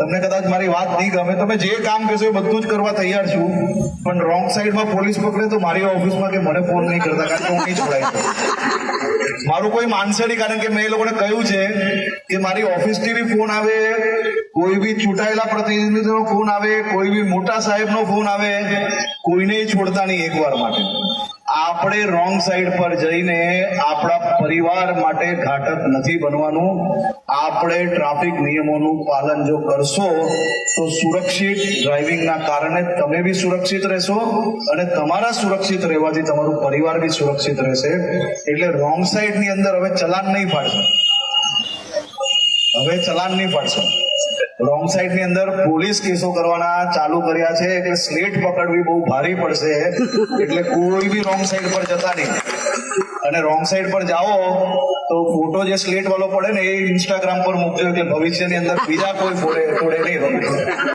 તમને કદાચ મારી વાત નહીં ગમે તમે જે કામ કહેશો એ બધું જ કરવા તૈયાર છું. પણ રોંગ સાઈડમાં પોલીસ પકડે તો મારી ઓફિસમાં કે મને ફોન નહીં કરતા કારણ કે હું નહીં છોડાય મારું કોઈ માનશે નહીં કારણ કે મેં એ લોકોને કહ્યું છે કે મારી ઓફિસથી બી ફોન આવે, કોઈ બી ચૂંટાયેલા પ્રતિનિધિનો ફોન આવે, કોઈ બી મોટા સાહેબનો ફોન આવે, કોઈને છોડતા નહીં એકવાર માટે. આપણે રોંગ સાઈડ પર જઈને આપણા પરિવાર માટે ઘાટક નથી બનવાનું. આપણે ટ્રાફિક નિયમોનું પાલન જો કરશો, તો સુરક્ષિત ડ્રાઇવિંગના કારણે તમે બી સુરક્ષિત રહેશો અને તમારા સુરક્ષિત રહેવાથી તમારું પરિવાર બી સુરક્ષિત રહેશે. એટલે રોંગ સાઈડની અંદર હવે ચલાન નહીં પાડશો. હવે ચલાન નહીં પાડશો. રોંગ સાઈડની અંદર પોલીસ કેસો કરવાના ચાલુ કર્યા છે. એટલે સ્લેટ પકડવી બહુ ભારી પડશે. એટલે કોઈ બી રોંગ સાઈડ પર જતા નહીં. અને રોંગ સાઈડ પર જાઓ તો ફોટો જે સ્લેટ વાળો પડે ને એ ઇન્સ્ટાગ્રામ પર મૂકજો. એટલે ભવિષ્યની અંદર બીજા કોઈ ફોડે ફોડે તોડે